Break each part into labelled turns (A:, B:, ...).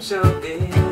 A: so good.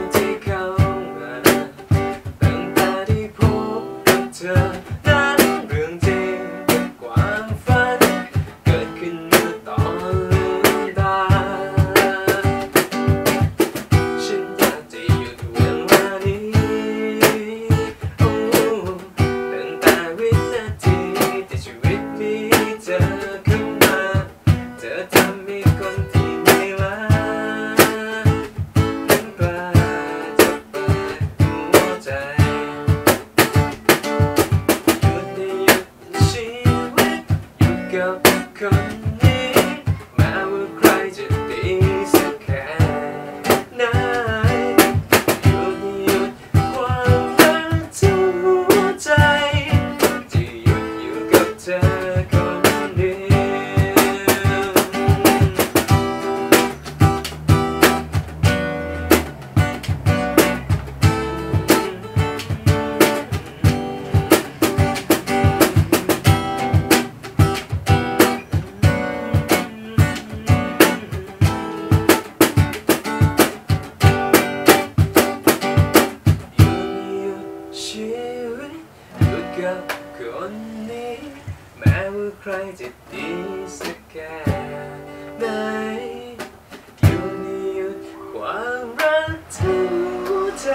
A: girl, come. กับคนนี้ แม้ว่าใครจะดีสักแค่ไหนอยู่นี่หยุดความรักทั้งหัวใจ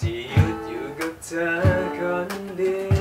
A: ที่หยุดอยู่กับเธอคนเดียว